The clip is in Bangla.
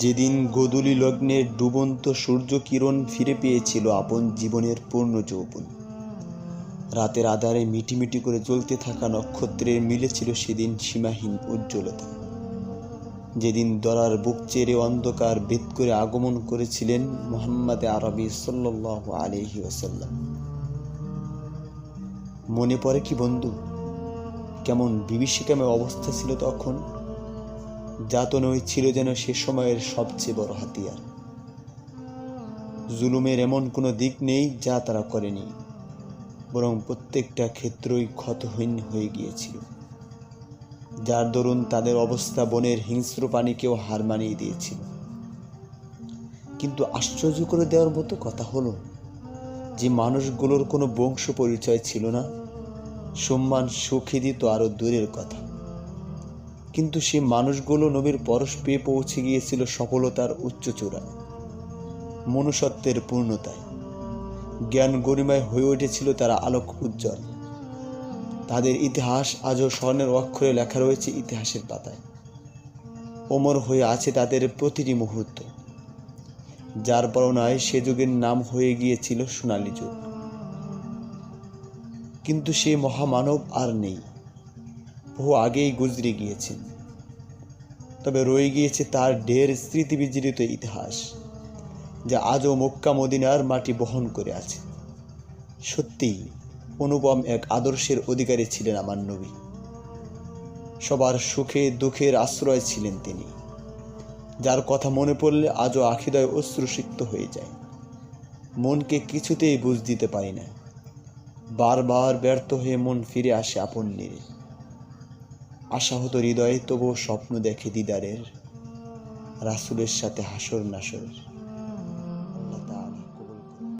যেদিন গোধূলি লগ্নের ডুবন্ত সূর্য কিরণ ফিরে পেয়েছিল আপন জীবনের পূর্ণ যৌবন। রাতের আধারে মিটিমিটি করে জ্বলতে থাকা নক্ষত্রের মিলেছিল সেদিন সীমাহীন উজ্জ্বলতা। যেদিন দরার বুক চেরে অন্ধকার ভেদ করে আগমন করেছিলেন মোহাম্মদ আরবি সাল্লাহ আলহি ওসাল্লাম মনে পড়ে কি বন্ধু? কেমন বিভীষিকাময় অবস্থা ছিল তখন? যাতনই ছিল যেন সে সময়ের সবচেয়ে বড় হাতিয়ার। জুলুমের এমন কোনো দিক নেই যা তারা করেনি, বরং প্রত্যেকটা ক্ষেত্রই ক্ষতহীন হয়ে গিয়েছিল। যার দরুন তাদের অবস্থা বনের হিংস্র প্রাণীকেও হার মানিয়ে দিয়েছিল। কিন্তু আশ্চর্য করে দেওয়ার মতো কথা হলো যে মানুষগুলোর কোনো বংশ পরিচয় ছিল না। সম্মান সুখে দিত আরও দূরের কথা। কিন্তু সে মানুষগুলো নবীর পরশ পেয়ে পৌঁছে গিয়েছিল সফলতার উচ্চ চূড়ায়, মনুষ্যত্বের পূর্ণতায়। জ্ঞান গরিমায় হয়ে উঠেছিল তারা আলোক উজ্জ্বল। তাদের ইতিহাস আজও স্বর্ণের অক্ষরে লেখা রয়েছে ইতিহাসের পাতায়। অমর হয়ে আছে তাদের প্রতিটি মুহূর্ত। যার বর্ণায় সে যুগের নাম হয়ে গিয়েছিল সোনালী যুগ। কিন্তু সে মহামানব আর নেই। বহু আগেই গুজরে গিয়েছেন তবে রয়ে গিয়েছে তার ঢের স্মৃতি বিজড়িত ইতিহাস, যা আজও মক্কা মদিনার মাটি বহন করে আছে। সত্যিই, অনুপম এক আদর্শের অধিকারী ছিলেন আমার নবী। সবার সুখে দুঃখের আশ্রয় ছিলেন তিনি, যার কথা মনে পড়লে আজও আখিদয় অশ্রুসিক্ত হয়ে যায়। মনকে কিছুতেই বুঝ দিতে পারি না। বারবার ব্যর্থ হয়ে মন ফিরে আসে আপন নিরে। আশাহত হৃদয়ে তবুও স্বপ্ন দেখে দিদারের রাসুলের সাথে হাসর নাসর